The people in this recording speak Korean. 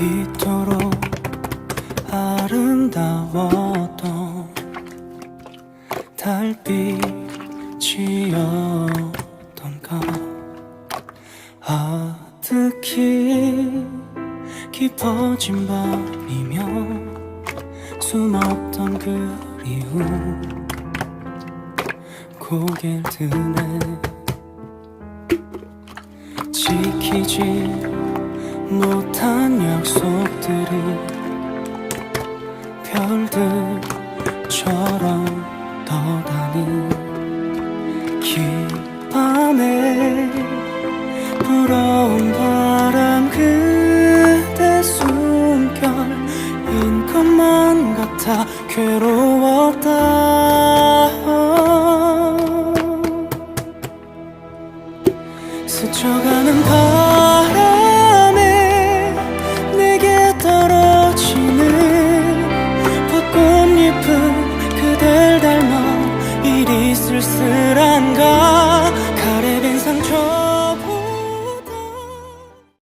이토록 아름다웠던 달빛이었던가? 아득히 깊어진 밤이며 숨었던 그리움 고개를 드네. 지키지 못한 약속들이 별들처럼 떠다니 깊밤에 불어온 바람 그대 숨결인 것만 같아 괴로웠다. 스쳐가는 바 쓸쓸한가